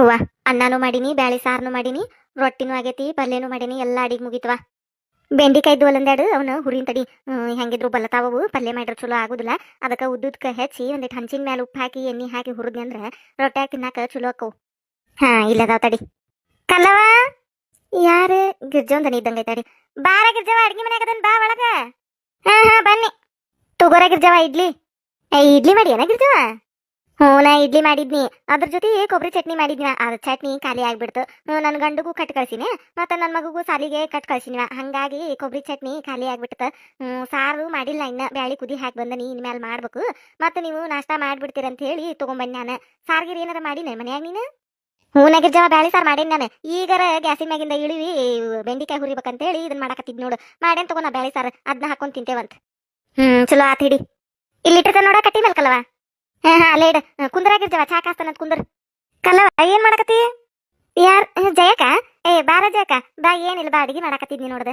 ಹೂವ, ಅನ್ನನೂ ಮಾಡೀನಿ, ಬ್ಯಾಳಿ ಸಾರನು ಮಾಡೀನಿ, ರೊಟ್ಟಿನೂ ಆಗೈತಿ, ಪಲ್ಯನೂ ಮಾಡೀನಿ, ಎಲ್ಲ ಅಡಿಗೆ ಮುಗಿತ್ವ. ಬೆಂಡಿಕಾಯ್ದು ಒಂದೆರಡು ಅವನು ಹುರಿನ್ ತಡಿ. ಹೆಂಗಿದ್ರು ಬಲತಾವವು, ಪಲ್ಯ ಮಾಡಿದ್ರೆ ಚಲೋ ಆಗುದಿಲ್ಲ. ಅದಕ್ಕೆ ಉದ್ದುದ್ಕ ಹೆಚ್ಚಿ ಒಂದಿಟ್ಟು ಹಂಚಿನ ಮೇಲೆ ಉಪ್ಪು ಹಾಕಿ, ಎಣ್ಣೆ ಹಾಕಿ ಹುರಿದ್ನಿ ಅಂದ್ರೆ ರೊಟ್ಟಿ ತಿನ್ನಾಕ ಚಲೋ ಆಕವು ಹಾ ಇಲ್ಲದಾವ ತಡಿ. ಕಲ್ಲವ ಯಾರು? ಗಿರ್ಜವಂದನಿ ಇದ್ದಂಗೆ ತಡಿ ಬಾರ ಗಿರ್ಜವ ಅಡ್ಗೆ ಮನೆ ಬಾ ಒಳಗ. ಹಾ ಹಾ, ಬನ್ನಿ. ತಗೋರ ಗಿರ್ಜವ ಇಡ್ಲಿ. ಇಡ್ಲಿ ಮಾಡಿ ಏನ ಗಿರ್ಜವ ಹ್ಞೂ, ನಾ ಇಡ್ಲಿ ಮಾಡಿದ್ನಿ. ಅದ್ರ ಜೊತೆ ಕೊಬ್ಬರಿ ಚಟ್ನಿ ಮಾಡಿದ್ನಿ ಅದ್ರ ಚಟ್ನಿ ಖಾಲಿ ಆಗ್ಬಿಡ್ತು. ಹ್ಞೂ ನನ್ನ ಗಂಡಗೂ ಕಟ್ ಕಳ್ಸಿನಿ. ಮತ್ತೆ ನನ್ನ ಮಗುಗೂ ಸಾಲಿಗೆ ಕಟ್ ಕಳ್ಸಿನಿ ಹಂಗಾಗಿ ಕೊಬ್ಬರಿ ಚಟ್ನಿ ಖಾಲಿ ಆಗ್ಬಿಡ್ತ. ಹ್ಞೂ, ಸಾರು ಮಾಡಿಲ್ಲ ಇನ್ನ. ಬ್ಯಾಳಿ ಕುದಿ ಹಾಕಿ ಬಂದನಿ ಇನ್ಮೇಲೆ ಮಾಡ್ಬೇಕು. ಮತ್ತೆ ನೀವು ನಾಷ್ಟಾ ಮಾಡಿಬಿಡ್ತೀರಂತ ಹೇಳಿ ತಗೊಂಬಂದ್ ನಾನು. ಸಾರ್ಗಿರಿ ಏನಾರ ಮಾಡಿನ ಮನ್ಯಾಗ ನೀನು? ಹ್ಞೂ ಜವಾ ಬ್ಯಾಳಿ ಸಾರು ಮಾಡೇನಿ ನಾನು. ಈಗರ ಗ್ಯಾಸಿನ ಮ್ಯಾಗಿಂದ ಇಳಿವಿ, ಬೆಂಡಿಕಾಯಿ ಹುರಿಬೇಕಂತ ಹೇಳಿ ಇದನ್ನ ಮಾಡಕತ್ತಿದ್ ನೋಡು. ಮಾಡೇನ್ ತಗೋ ನಾ ಬ್ಯಾಳಿ ಸಾರು. ಅದನ್ನ ಹಾಕೊಂಡು ತಿಂತೇವಂತ. ಹ್ಮ್ ಚಲೋ ಆತ್ ಹಿಡಿ. ನೋಡ ಕಟ್ಟಿ ಮೇಲೆ ಕಲವ ಹಾ ಹಾ ಅಲ್ಲೇ ಇಡ. ಕುಂದ್ರಾಗಿರ್ಜವ ಚಾ ಕಾಸ್ತಾನಂತ ಕುಂದ್ರ. ಕಲ್ಲವ ಏನ್ ಮಾಡಕತ್ತಿ? ಯಾರ್ ಜಯಕ ಏ ಬಾರ ಜಯಕ ಬಾ ಏನಿಲ್ಲ ಬಾ ಅಡಿಗೆ ಮಾಡಕತ್ತಿದ್ನಿ ನೋಡ್ದೆ.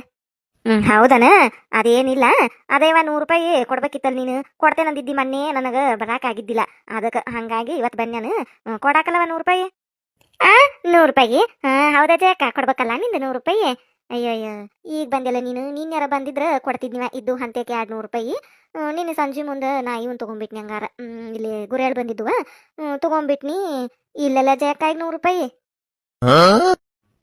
ಹ್ಮ್. ಹೌದನ? ಅದೇನಿಲ್ಲ. ಅದೇವ ನೂರು ರೂಪಾಯಿ ಕೊಡ್ಬೇಕಿತ್ತಲ್ಲ ನೀನು? ಕೊಡ್ತೇನಂದಿದ್ದಿ ಮೊನ್ನೆ ನನಗ ಬರಾಕ ಆಗಿದ್ದಿಲ್ಲ ಅದಕ್ಕೆ ಹಂಗಾಗಿ ಇವತ್ತು ಬನ್ಯಾನು ಹ್ಮ್, ಕೊಡಾಕಲ್ಲವ ನೂರು ರೂಪಾಯಿ? ಆ ನೂರು ರೂಪಾಯಿ? ಹಾ ಹೌದಾ ಜಯಕ ಕೊಡ್ಬೇಕಲ್ಲ ನಿಂದ ನೂರು ರೂಪಾಯಿ? ಅಯ್ಯೋ ಅಯ್ಯೋ ಈಗ ಬಂದಿಲ್ಲ ನೀನು? ನೀನು ಯಾರ ಬಂದಿದ್ರ ಕೊಡ್ತಿದ್ನಿವ ಇದ್ದು ಹಂತಕ್ಕೆ ಎರಡು ನೂರು ರೂಪಾಯಿ. ನೀನು ನಿನ್ನೆ ಸಂಜೆ ಮುಂದೆ ನಾ ಇವನ್ ತೊಗೊಂಬಿಟ್ನಿ ಹಂಗಾರ. ಇಲ್ಲಿ ಗುರೇಳ್ ಬಂದಿದ್ದುವ. ತೊಗೊಂಬಿಟ್ನಿ. ಇಲ್ಲೆಲ್ಲ ಜಯಕಾಯಿಗೆ ನೂರು ರೂಪಾಯಿ.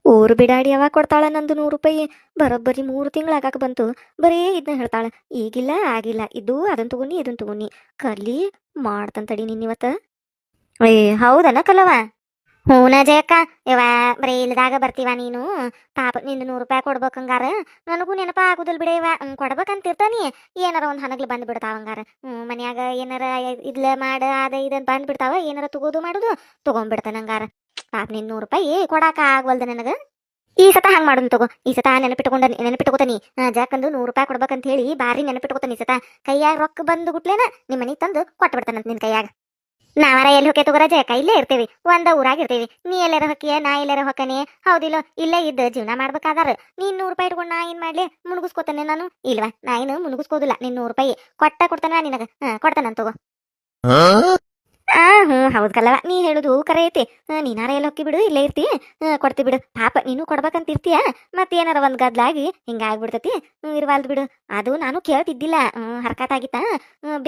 ಊರು ಬಿಡಾಡಿ ಯಾವಾಗ ಕೊಡ್ತಾಳ ನಂದು ನೂರು ರೂಪಾಯಿ. ಬರೋಬ್ಬರಿ ಮೂರು ತಿಂಗಳಾಗಕ್ಕೆ ಆಗಾಕ ಬಂತು. ಬರೀ ಇದನ್ನ ಹೇಳ್ತಾಳ. ಈಗಿಲ್ಲ ಆಗಿಲ್ಲ. ಇದು ಅದನ್ನ ತಗೊಂಡಿ ಇದನ್ನ ತಗೊಂಡಿ. ಕಲಿ ಮಾಡ್ತಂತಡಿ ನಿನ್ನ ಇವತ್ತ ಏ ಹೌದನ ಕಲವ ಹೂನ ಜಯಕ್ಕ, ಇವ ಬರೀ ಇಲ್ದಾಗ ಬರ್ತೀವ ನೀನು? ಪಾಪ ನಿಂದು ನೂರು ರೂಪಾಯಿ ಕೊಡ್ಬೇಕಂಗಾರ ನನಗೂ ನೆನಪ ಆಗುದಿಲ್ಲ ಬಿಡ ಇವ. ಕೊಡ್ಬೇಕಂತಿರ್ತಾನಿ ಏನಾರ ಒಂದು ಹನಗ್ಲು ಬಂದು ಬಿಡ್ತಾವ ಹಂಗಾರ. ಹ್ಞೂ ಮನ್ಯಾಗ ಏನಾರ ಇದ್ಲ ಮಾಡ, ಅದ ಇದನ್ ಬಂದು ಬಿಡ್ತಾವ ಏನಾರ ತಗೋದು ಮಾಡುದು, ತಗೊಂಡ್ಬಿಡ್ತಾನ ಹಂಗಾರ. ಪಾಪ ನಿನ್ ನೂರು ರೂಪಾಯಿ ಕೊಡಾಕ ಆಗ್ವಲ್ದ ನನಗ? ಈ ಸತ ಹಂಗ ಮಾಡುನ್ ತಗೋ. ಈ ಸತ ನೆನಪಿಟ್ಕೊಂಡ ನೆನಪಿಟ್ಕೋತಾನಿ ಜಾಕಂದು ನೂರು ರೂಪಾಯಿ ಕೊಡ್ಬೇಕಂತ ಹೇಳಿ ಬಾರಿ ನೆನಪಿಟ್ಕೋತಾನಿ ಈ ಸತ. ಕೈಯಾಗ ರೊಕ್ಕ ಬಂದು ಗುಟ್ಲೇನ ನಿಮ್ಮ ಮನೆಗೆ ತಂದು ಕೊಟ್ಟು ಬಿಡ್ತಾನಂತ ನಿನ್ ಕೈಯಾಗ. ನಾವರ ಎಲ್ಲಿ ಹೊಕ್ಕೆ ತಗೋರ ಜಯಕ ಇಲ್ಲೇ ಇರ್ತೀವಿ. ಒಂದ ಊರಾಗ ಇರ್ತೀವಿ ನೀ ಎಲ್ಲಾರ ಹೊಕ್ಕಿಯ ನಾ ಎಲ್ಲಾರ ಹೊಕ್ಕನೆ ಹೌದಿಲ್ಲ? ಇಲ್ಲೇ ಇದ್ದ ಜೀವನ ಮಾಡ್ಬೇಕಾದಾರ. ನೀನ್ ನೂರು ರೂಪಾಯಿ ಇಟ್ಕೊಂಡು ನಾ ಏನ್ ಮಾಡ್ಲಿ? ಮುಣಗಿಸ್ಕೋತಾನೆ ನಾನು. ಇಲ್ವಾ? ನಾ ಏನು ಮುಣಗಿಸ್ಕೋದಿಲ್ಲ. ನಿನ್ ನೂರು ರೂಪಾಯಿ ಕೊಟ್ಟ ಕೊಡ್ತಾನ ನಿನಗ. ಹಾ ಕೊಡ್ತಾನಂತ ತಗೋ. ಹ್ಞೂ ಹೌದ್ ಕಲ್ಲವ ನೀ ಹೇಳುದು ಕರೆ ಐತಿ ನೀನಾರ ಎಲ್ಲ ಹೊಕ್ಕಿ ಬಿಡು, ಇಲ್ಲೇ ಇರ್ತಿ. ಕೊಡ್ತಿ ಬಿಡು. ಪಾಪ, ನೀನು ಕೊಡ್ಬೇಕಂತ ಇರ್ತೀಯ ಮತ್ತೆ ಏನಾರ ಒಂದ್ ಗದ್ಲಾಗಿ ಹಿಂಗಾಗ್ಬಿಡ್ತತಿ. ಹ್ಞೂ ಇರ್ವಾಲ್ದು ಬಿಡು. ಅದು ನಾನು ಕೇಳ್ತಿದ್ದಿಲ್ಲ. ಹರ್ಕತ್ತಾಗಿತ್ತ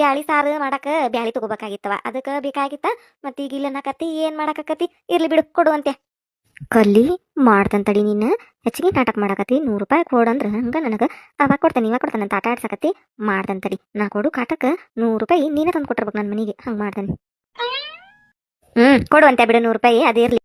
ಬ್ಯಾಳಿ ಸಾರು ಮಾಡಕ ಬ್ಯಾಳಿ ತಗೋಬೇಕಾಗಿತ್ತವ. ಅದಕ್ಕೆ ಬೇಕಾಗಿತ್ತ? ಮತ್ತೆ ಈಗ ಇಲ್ಲ ಅನ್ನಕತ್ತಿ ಏನ್ ಮಾಡಕತ್ತಿ ಇರ್ಲಿ ಬಿಡು ಕೊಡುವಂತೆ ಕಲ್ಲಿ ಮಾಡ್ತಂತಡಿ ನೀನು. ಹೆಚ್ಚಿಗೆ ನಾಟಕ ಮಾಡಕತ್ತಿ. ನೂರು ರೂಪಾಯಿ ಕೊಡಂದ್ರ ಹಂಗ ನನಗ. ಅವಾಗ ಕೊಡ್ತಾನೆ ಇವಾಗ ಕೊಡ್ತಾನೆ ಅಂತ ಆಟ ಆಡ್ಸಕತ್ತಿ ಮಾಡ್ತಂತಡಿ ನಾ ಕೊಡು ಕಾಟಕ್ಕೆ ನೂರು ರೂಪಾಯಿ ನೀನೇ ತಂದು ಕೊಟ್ಟಿರ್ಬೇಕು ನನ್ನ ಮನೆಗೆ. ಹಂಗೆ ಮಾಡ್ತಾನೆ. ಹ್ಮ್ ಕೊಡುವಂತೆ ಬಿಡು ನೂರು ರೂಪಾಯಿ ಅದೇ ಇರ್ಲಿ.